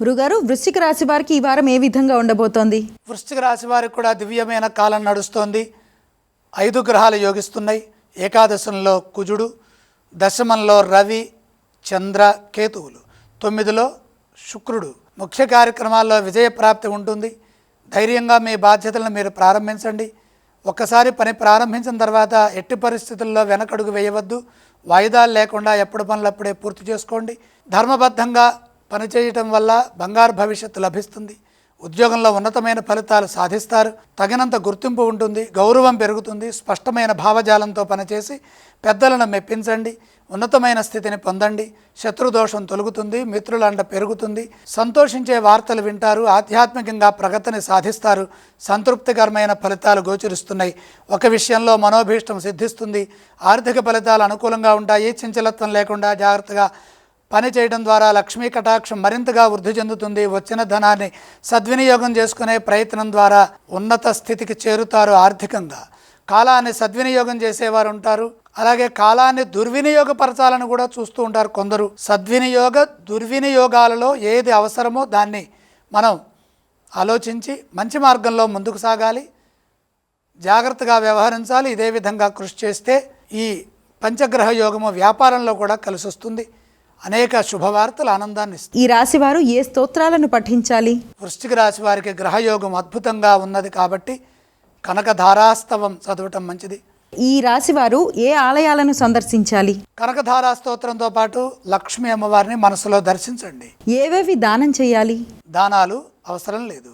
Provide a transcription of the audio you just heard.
గురుగారు వృశ్చిక రాశి వారికి ఈ వారం ఏ విధంగా ఉండబోతోంది? వృశ్చిక రాశి వారికి కూడా దివ్యమైన కాలం నడుస్తోంది. ఐదు గ్రహాలు యోగిస్తున్నాయి. ఏకాదశంలో కుజుడు దశమంలో రవి చంద్ర కేతువులు. తొమ్మిదిలో శుక్రుడు. ముఖ్య కార్యక్రమాల్లో విజయప్రాప్తి ఉంటుంది. ధైర్యంగా మీ బాధ్యతలను మీరు ప్రారంభించండి. ఒక్కసారి పని ప్రారంభించిన తర్వాత ఎట్టి పరిస్థితుల్లో వెనకడుగు వేయవద్దు. వాయిదాలు లేకుండా ఎప్పుడు పనులప్పుడే పూర్తి చేసుకోండి. ధర్మబద్ధంగా పనిచేయటం వల్ల బంగారు భవిష్యత్తు లభిస్తుంది. ఉద్యోగంలో ఉన్నతమైన ఫలితాలు సాధిస్తారు. తగినంత గుర్తింపు ఉంటుంది. గౌరవం పెరుగుతుంది. స్పష్టమైన భావజాలంతో పనిచేసి పెద్దలను మెప్పించండి. ఉన్నతమైన స్థితిని పొందండి. శత్రుదోషం తొలుగుతుంది. మిత్రుల అండ పెరుగుతుంది. సంతోషించే వార్తలు వింటారు. ఆధ్యాత్మికంగా ప్రగతిని సాధిస్తారు. సంతృప్తికరమైన ఫలితాలు గోచరిస్తున్నాయి. ఒక విషయంలో మనోభీష్టం సిద్ధిస్తుంది. ఆర్థిక ఫలితాలు అనుకూలంగా ఉంటాయి. చించలత్వం లేకుండా జాగ్రత్తగా పని చేయడం ద్వారా లక్ష్మీ కటాక్షం మరింతగా వృద్ధి చెందుతుంది. వచ్చిన ధనాన్ని సద్వినియోగం చేసుకునే ప్రయత్నం ద్వారా ఉన్నత స్థితికి చేరుతారు ఆర్థికంగా. కాలాన్ని సద్వినియోగం చేసేవారు ఉంటారు. అలాగే కాలాన్ని దుర్వినియోగపరచాలని కూడా చూస్తూ ఉంటారు కొందరు. సద్వినియోగ దుర్వినియోగాలలో ఏది అవసరమో దాన్ని మనం ఆలోచించి మంచి మార్గంలో ముందుకు సాగాలి. జాగ్రత్తగా వ్యవహరించాలి. ఇదే విధంగా కృషి చేస్తే ఈ పంచగ్రహ యోగము వ్యాపారంలో కూడా కలిసి వస్తుంది అనేక శుభవార్తలు ఆనందాన్ని ఈ రాశి వారు ఏ స్తోత్రాలను పఠించాలి? వృశ్చిక రాశి వారికి గ్రహయోగం అద్భుతంగా ఉన్నది కాబట్టి కనక ధారాస్తవం చదవటం మంచిది. ఈ రాశి వారు ఏ ఆలయాలను సందర్శించాలి? కనకధారా స్తోత్రంతో పాటు లక్ష్మీ అమ్మవారిని మనసులో దర్శించండి. ఏవేవి దానం చేయాలి? దానాలు అవసరం లేదు.